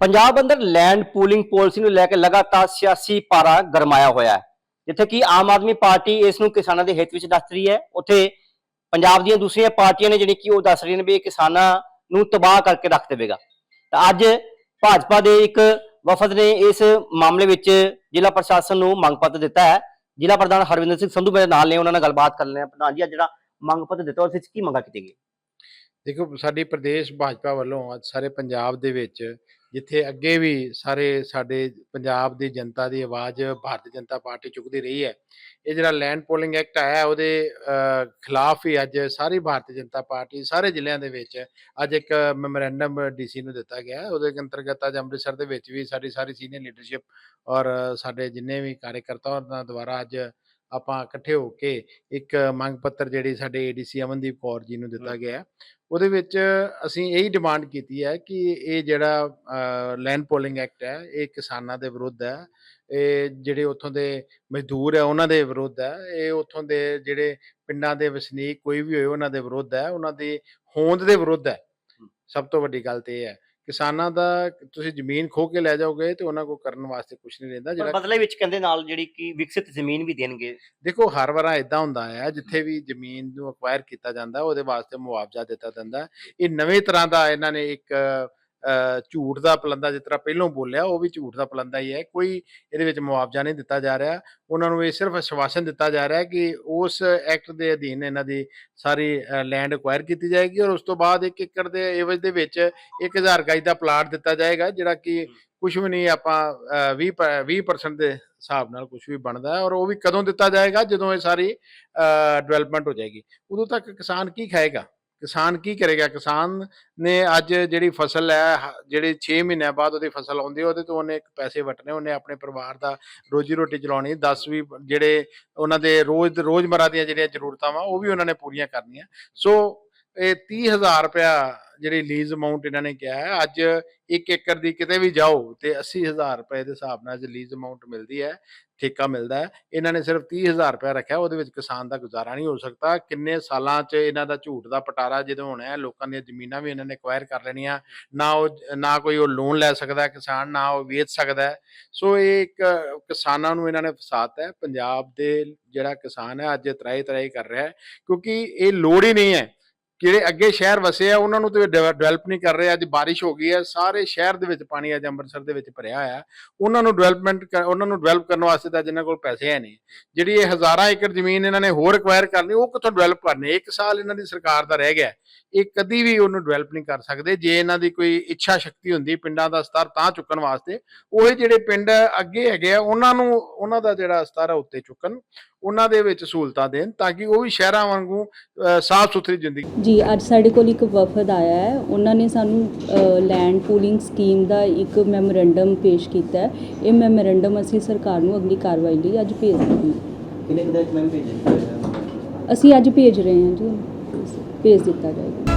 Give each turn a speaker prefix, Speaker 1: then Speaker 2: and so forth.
Speaker 1: ਪੰਜਾਬ ਅੰਦਰ land pooling policy ਨੂੰ ਲੈ ਕੇ ਲਗਾਤਾਰ ਸਿਆਸੀ ਪਾਰਾ ਗਰਮਾਇਆ ਹੋਇਆ ਹੈ। ਜਿੱਥੇ ਕਿ ਆਮ ਆਦਮੀ ਪਾਰਟੀ ਇਸ ਨੂੰ ਕਿਸਾਨਾਂ ਦੇ ਹਿੱਤ ਵਿੱਚ ਦੱਸ ਰਹੀ ਹੈ। ਉੱਥੇ ਪੰਜਾਬ ਦੀਆਂ ਦੂਸਰੀਆਂ ਪਾਰਟੀਆਂ ਨੇ ਜਿਹੜੀ ਕਿ ਉਹ ਦੱਸ ਰਹੀਆਂ ਨੇ ਵੀ ਇਹ ਕਿਸਾਨਾਂ ਨੂੰ ਤਬਾਹ ਕਰਕੇ ਰੱਖ ਦੇਵੇਗਾ। ਤਾਂ ਅੱਜ ਭਾਜਪਾ ਦੇ ਇੱਕ ਵਫਦ ਨੇ ਇਸ ਮਾਮਲੇ ਵਿੱਚ ਜ਼ਿਲ੍ਹਾ ਪ੍ਰਸ਼ਾਸਨ ਨੂੰ ਮੰਗ ਪੱਤਰ ਦਿੱਤਾ ਹੈ। ਜ਼ਿਲ੍ਹਾ ਪ੍ਰਧਾਨ ਹਰਵਿੰਦਰ ਸਿੰਘ ਸੰਧੂ ਮੇਰੇ ਨਾਲ ਨੇ, ਉਹਨਾਂ ਨਾਲ ਗੱਲਬਾਤ ਕਰ ਲੈਣੇ ਪ੍ਰਧਾਨ ਜੀ, ਅੱਜ ਜਿਹੜਾ ਮੰਗ ਪੱਤਰ ਦਿੱਤਾ, ਉਸ ਵਿੱਚ ਕੀ ਮੰਗਾ ਕੀਤੀ ਗਈ
Speaker 2: ਦੇਖੋ, ਸਾਡੀ ਪ੍ਰਦੇਸ਼ ਭਾਜਪਾ ਵੱਲੋਂ ਅੱਜ ਸਾਰੇ ਪੰਜਾਬ ਦੇ ਵਿੱਚ ਜਿੱਥੇ ਅੱਗੇ ਵੀ ਸਾਰੇ ਸਾਡੇ ਪੰਜਾਬ ਦੀ ਜਨਤਾ ਦੀ ਆਵਾਜ਼ ਭਾਰਤੀ ਜਨਤਾ ਪਾਰਟੀ ਚੁੱਕਦੀ ਰਹੀ ਹੈ। ਇਹ ਜਿਹੜਾ ਲੈਂਡ ਪੋਲਿੰਗ ਐਕਟ ਆਇਆ ਉਹਦੇ ਖਿਲਾਫ ਹੀ ਅੱਜ ਸਾਰੀ ਭਾਰਤੀ ਜਨਤਾ ਪਾਰਟੀ ਸਾਰੇ ਜ਼ਿਲ੍ਹਿਆਂ ਦੇ ਵਿੱਚ ਅੱਜ ਇੱਕ ਮੈਮੋਰੈਂਡਮ ਡੀਸੀ ਨੂੰ ਦਿੱਤਾ ਗਿਆ ਉਹਦੇ ਅੰਤਰਗਤ ਅੱਜ ਅੰਮ੍ਰਿਤਸਰ ਦੇ ਵਿੱਚ ਵੀ ਸਾਡੀ ਸਾਰੀ ਸੀਨੀਅਰ ਲੀਡਰਸ਼ਿਪ ਔਰ ਸਾਡੇ ਜਿੰਨੇ ਵੀ ਕਾਰਜਕਰਤਾ ਉਹਨਾਂ ਦੁਆਰਾ ਅੱਜ ਆਪਾਂ ਇਕੱਠੇ ਹੋ ਕੇ ਇੱਕ ਮੰਗ ਪੱਤਰ ਜਿਹੜੀ ਸਾਡੇ ਏਡੀਸੀ ਅਮਨਦੀਪ ਕੌਰ ਜੀ ਨੂੰ ਦਿੱਤਾ ਗਿਆ। ਉਹਦੇ ਵਿੱਚ ਅਸੀਂ ਇਹੀ ਡਿਮਾਂਡ ਕੀਤੀ ਹੈ ਕਿ ਇਹ ਜਿਹੜਾ ਲੈਂਡ ਪੋਲਿੰਗ ਐਕਟ ਹੈ ਇਹ ਕਿਸਾਨਾਂ ਦੇ ਵਿਰੁੱਧ ਹੈ। ਇਹ ਜਿਹੜੇ ਉੱਥੋਂ ਦੇ ਮਜ਼ਦੂਰ ਹੈ ਉਹਨਾਂ ਦੇ ਵਿਰੁੱਧ ਹੈ। ਇਹ ਉੱਥੋਂ ਦੇ ਜਿਹੜੇ ਪਿੰਡਾਂ ਦੇ ਵਸਨੀਕ ਕੋਈ ਵੀ ਹੋਏ ਉਹਨਾਂ ਦੇ ਵਿਰੁੱਧ ਹੈ। ਉਹਨਾਂ ਦੀ ਹੋਂਦ ਦੇ ਵਿਰੁੱਧ ਹੈ। ਸਭ ਤੋਂ ਵੱਡੀ ਗੱਲ ਤੇ ਇਹ ਹੈ। ਕਿਸਾਨਾਂ ਦਾ ਤੁਸੀਂ ਜ਼ਮੀਨ ਖੋ ਕੇ ਲੈ ਜਾਓਗੇ ਤੇ ਉਹਨਾਂ ਕੋ ਕਰਨ ਵਾਸਤੇ ਕੁਝ ਨਹੀਂ ਰਹਿੰਦਾ
Speaker 1: ਪਰ
Speaker 2: ਜਿਹੜਾ
Speaker 1: ਬਦਲੇ ਵਿੱਚ ਕਹਿੰਦੇ ਨਾਲ ਜਿਹੜੀ ਕਿ ਵਿਕਸਿਤ ਜ਼ਮੀਨ ਵੀ ਦੇਣਗੇ
Speaker 2: ਦੇਖੋ ਹਰ ਵਾਰ ਇਦਾਂ ਹੁੰਦਾ ਹੈ ਜਿੱਥੇ ਵੀ ਜ਼ਮੀਨ ਨੂੰ ਅਕਵਾਇਰ ਕੀਤਾ ਜਾਂਦਾ ਉਹਦੇ ਵਾਸਤੇ ਮੁਆਵਜ਼ਾ ਦਿੱਤਾ ਜਾਂਦਾ। ਇਹ ਨਵੇਂ ਤਰ੍ਹਾਂ ਦਾ ਇਹਨਾਂ ਨੇ ਇੱਕ ਝੂਠ ਦਾ ਪਲੰਦਾ ਜਿਸ ਤਰ੍ਹਾਂ ਪਹਿਲਾਂ ਬੋਲਿਆ ਉਹ ਵੀ ਝੂਠ ਦਾ ਪਲੰਦਾ ਹੀ ਹੈ। ਕੋਈ ਇਹਦੇ ਵਿੱਚ ਮੁਆਵਜ਼ਾ ਨਹੀਂ ਦਿੱਤਾ ਜਾ ਰਿਹਾ। ਉਹਨਾਂ ਨੂੰ ਇਹ ਸਿਰਫ ਆਸ਼ਵਾਸਨ ਦਿੱਤਾ ਜਾ ਰਿਹਾ ਕਿ ਉਸ ਐਕਟ ਦੇ ਅਧੀਨ ਇਹਨਾਂ ਦੀ ਸਾਰੀ ਲੈਂਡ ਅਕਵਾਇਰ ਕੀਤੀ ਜਾਏਗੀ ਔਰ ਉਸ ਤੋਂ ਬਾਅਦ 1 ਏਕੜ ਦੇ ਏਵਜ ਦੇ ਵਿੱਚ 1000 ਗਜ ਦਾ ਪਲਾਟ ਦਿੱਤਾ ਜਾਏਗਾ ਜਿਹੜਾ ਕਿ ਕੁਝ ਵੀ ਨਹੀਂ ਆਪਾਂ ਅਹ, 20 ਪ- 20% ਦੇ ਹਿਸਾਬ ਨਾਲ ਕੁਝ ਵੀ ਬਣਦਾ ਹੈ ਔਰ ਉਹ ਵੀ ਕਦੋਂ ਦਿੱਤਾ ਜਾਏਗਾ? ਜਦੋਂ ਇਹ ਸਾਰੀ ਡਿਵੈਲਪਮੈਂਟ ਹੋ ਜਾਏਗੀ। ਉਦੋਂ ਤੱਕ ਕਿਸਾਨ ਕੀ ਖਾਏਗਾ? ਕਿਸਾਨ ਕੀ ਕਰੇਗਾ? ਕਿਸਾਨ ਨੇ ਅੱਜ ਜਿਹੜੀ ਫਸਲ ਹੈ, ਹ- ਜਿਹੜੀ 6 ਮਹੀਨਿਆਂ ਬਾਅਦ ਉਹਦੀ ਫਸਲ ਆਉਂਦੀ ਹੈ, ਉਹਦੇ ਤੋਂ ਉਹਨੇ ਇੱਕ ਪੈਸੇ ਵਟਨੇ ਉਹਨੇ ਆਪਣੇ ਪਰਿਵਾਰ ਦਾ ਰੋਜੀ ਰੋਟੀ ਚਲਾਉਣੀ 10 ਵੀ ਜਿਹੜੇ ਉਹਨਾਂ ਦੇ ਰੋਜ਼ ਰੋਜ਼ਮਰਾ ਦੀਆਂ ਜਿਹੜੀਆਂ ਜ਼ਰੂਰਤਾਂ ਵਾ, ਉਹ ਵੀ ਉਹਨਾਂ ਨੇ ਪੂਰੀਆਂ ਕਰਨੀਆਂ। ਸੋ ਇਹ 30000 ਰੁਪਇਆ ਜਿਹੜੀ ਲੀਜ਼ ਅਮਾਉਂਟ ਇਹਨਾਂ ਨੇ ਕਿਹਾ ਹੈ, ਅੱਜ 1 ਏਕੜ ਦੀ ਕਿਤੇ ਵੀ ਜਾਓ ਤੇ 80000 ਰੁਪਏ ਦੇ ਹਿਸਾਬ ਨਾਲ ਅੱਜ ਲੀਜ਼ ਅਮਾਉਂਟ ਮਿਲਦੀ ਹੈ, ਠੇਕਾ ਮਿਲਦਾ ਹੈ। ਇਹਨਾਂ ਨੇ ਸਿਰਫ 30000 ਰੁਪਏ ਰੱਖਿਆ, ਉਹਦੇ ਵਿੱਚ ਕਿਸਾਨ ਦਾ ਗੁਜ਼ਾਰਾ ਨਹੀਂ ਹੋ ਸਕਦਾ। ਕਿੰਨੇ ਸਾਲਾਂ 'ਚ ਇਹਨਾਂ ਦਾ ਝੂਠ ਦਾ ਪਟਾਰਾ ਜਦੋਂ ਹੋਣਾ ਹੈ, ਲੋਕਾਂ ਦੀਆਂ ਜ਼ਮੀਨਾਂ ਵੀ ਇਹਨਾਂ ਨੇ ਐਕਵਾਇਰ ਕਰ ਲੈਣੀਆਂ, ਨਾ ਉਹ ਨਾ ਕੋਈ ਉਹ ਲੋਨ ਲੈ ਸਕਦਾ ਕਿਸਾਨ, ਨਾ ਉਹ ਵੇਚ ਸਕਦਾ ਸੋ ਇਹ ਇੱਕ ਕਿਸਾਨਾਂ ਨੂੰ ਇਹਨਾਂ ਨੇ ਫਸਾਤਾ ਹੈ। ਪੰਜਾਬ ਦੇ ਜਿਹੜਾ ਕਿਸਾਨ ਹੈ, ਅੱਜ ਤਰਾਈ ਤਰਾਈ ਕਰ ਰਿਹਾ ਹੈ, ਕਿਉਂਕਿ ਇਹ ਲੋੜ ਹੀ ਨਹੀਂ ਹੈ ਜਿਹੜੇ ਅੱਗੇ ਸ਼ਹਿਰ ਵਸੇ ਆ, ਉਹਨਾਂ ਨੂੰ ਤੇ ਡਿਵੈਲਪ ਨਹੀਂ ਕਰ ਰਹੇ, ਅੱਜ ਬਾਰਿਸ਼ ਹੋ ਗਈ ਹੈ, ਸਾਰੇ ਸ਼ਹਿਰ ਦੇ ਵਿੱਚ ਪਾਣੀ ਅੱਜ ਅੰਮ੍ਰਿਤਸਰ ਦੇ ਵਿੱਚ ਭਰਿਆ ਹੋਇਆ ਉਹਨਾਂ ਨੂੰ ਡਿਵੈਲਪਮੈਂਟ ਉਹਨਾਂ ਨੂੰ ਡਿਵੈਲਪ ਕਰਨ ਵਾਸਤੇ ਤਾਂ ਜਿਨ੍ਹਾਂ ਕੋਲ ਪੈਸੇ ਹੈ ਨਹੀਂ। ਜਿਹੜੀ ਇਹ ਹਜ਼ਾਰਾਂ ਏਕੜ ਜ਼ਮੀਨ ਇਹਨਾਂ ਨੇ ਹੋਰ ਐਕਵਾਇਰ ਕਰਨੀ, ਉਹ ਕਿੱਥੋਂ ਡਿਵੈਲਪ ਕਰਨੀ? ਇੱਕ ਸਾਲ ਇਹਨਾਂ ਦੀ ਸਰਕਾਰ ਦਾ ਰਹਿ ਗਿਆ ਇਹ ਕਦੀ ਵੀ ਉਹਨੂੰ ਡਿਵੈਲਪ ਨਹੀਂ ਕਰ ਸਕਦੇ। ਜੇ ਇਹਨਾਂ ਦੀ ਕੋਈ ਇੱਛਾ ਸ਼ਕਤੀ ਹੁੰਦੀ, ਪਿੰਡਾਂ ਦਾ ਸਤਰ ਤਾਂ ਚੁੱਕਣ ਵਾਸਤੇ, ਉਹ ਜਿਹੜੇ ਪਿੰਡ ਅੱਗੇ ਹੈਗੇ ਆ, ਉਹਨਾਂ ਨੂੰ, ਉਹਨਾਂ ਦਾ ਜਿਹੜਾ ਸਤਰ ਆ, ਉੱਤੇ ਚੁੱਕਣ। ਉਹਨਾਂ ਦੇ ਵਿੱਚ ਸਹੂਲਤਾਂ ਦੇਣ ਤਾਂ ਕਿ ਉਹ ਵੀ ਸ਼ਹਿਰਾਂ ਵਾਂਗੂ ਸਾਫ਼ ਸੁਥਰੀ ਜ਼ਿੰਦਗੀ
Speaker 3: ਜੀ ਅੱਜ ਸਾਡੇ ਕੋਲ ਇੱਕ ਵਫਦ ਆਇਆ ਹੈ। ਉਹਨਾਂ ਨੇ ਸਾਨੂੰ ਲੈਂਡ ਪੂਲਿੰਗ ਸਕੀਮ ਦਾ ਇੱਕ ਮੈਮੋਰੈਂਡਮ ਪੇਸ਼ ਕੀਤਾ ਹੈ। ਇਹ ਮੈਮੋਰੈਂਡਮ ਅਸੀਂ ਸਰਕਾਰ ਨੂੰ ਅਗਲੀ ਕਾਰਵਾਈ ਲਈ ਅੱਜ ਭੇਜ ਰਹੇ ਹਾਂ।
Speaker 1: ਕਿੰਨੇ ਦਿਨ ਮੈਂ ਭੇਜਿਆ
Speaker 3: ਅਸੀਂ ਅੱਜ ਭੇਜ ਰਹੇ ਹਾਂ ਜੀ। ਭੇਜ ਦਿੱਤਾ ਜਾਏਗਾ।